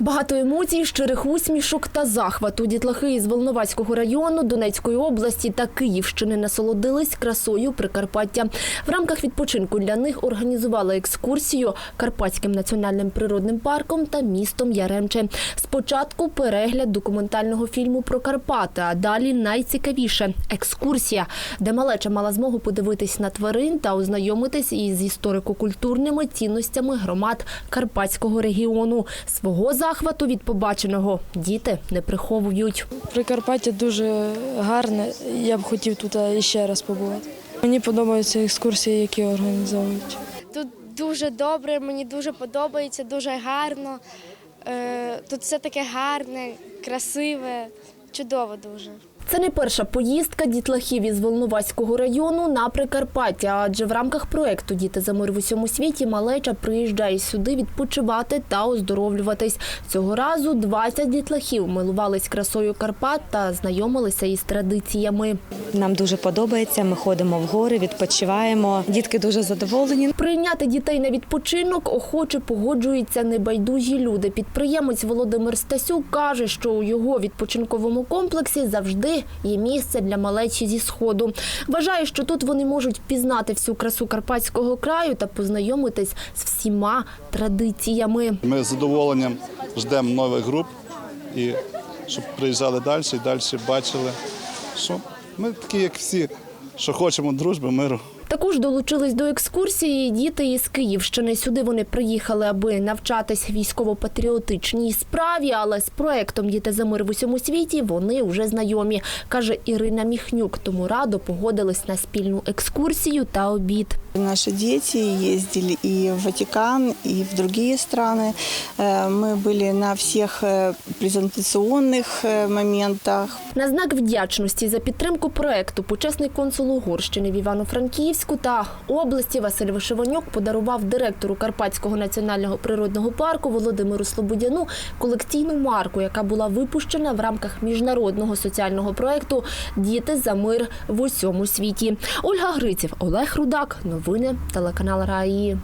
Багато емоцій, щирих усмішок та захвату. Дітлахи із Волноваського району, Донецької області та Київщини насолодились красою Прикарпаття. В рамках відпочинку для них організували екскурсію Карпатським національним природним парком та містом Яремче. Спочатку перегляд документального фільму про Карпати, а далі найцікавіше екскурсія, де малеча мала змогу подивитись на тварин та ознайомитись із історико-культурними цінностями громад Карпатського регіону. Свого захвату від побаченого діти не приховують. Прикарпаття дуже гарне. Я б хотів тут ще раз побувати. Мені подобаються екскурсії, які організовують. Тут дуже добре, мені дуже подобається, дуже гарно. Е, Тут все таке гарне, красиве, чудово дуже. Це не перша поїздка дітлахів із Волноваського району на Прикарпаття, адже в рамках проекту Діти за мир в усьому світі малеча приїжджає сюди відпочивати та оздоровлюватись. Цього разу 20 дітлахів милувались красою Карпат та знайомилися із традиціями. Нам дуже подобається. Ми ходимо в гори, відпочиваємо. Дітки дуже задоволені. Прийняти дітей на відпочинок охоче погоджуються небайдужі люди. Підприємець Володимир Стасюк каже, що у його відпочинковому комплексі завжди є місце для малечі зі сходу. Вважає, що тут вони можуть пізнати всю красу карпатського краю та познайомитись з всіма традиціями. Ми з задоволенням ждемо нових груп і щоб приїжджали далі і далі бачили, що ми такі, як всі, що хочемо дружби, миру. Також долучились до екскурсії діти із Київщини. Сюди вони приїхали, аби навчатись військово-патріотичній справі, але з проектом Діти за мир в усьому світі вони вже знайомі, каже Ірина Міхнюк. Тому радо погодились на спільну екскурсію та обід. Наши дети ездили и в Ватикан, и в другие страны. Э, Мы были на всех э, презентационных э, моментах. На знак вдячності за підтримку проекту почесний консул Угорщини в Івано-Франківську та області Василь Вишиванюк подарував директору Карпатського національного природного парку Володимиру Слободяну колекційну марку, яка була випущена в рамках міжнародного соціального проекту Діти за мир в усьому світі. Ольга Гриців, Олег Рудак. Новини телеканал Раї.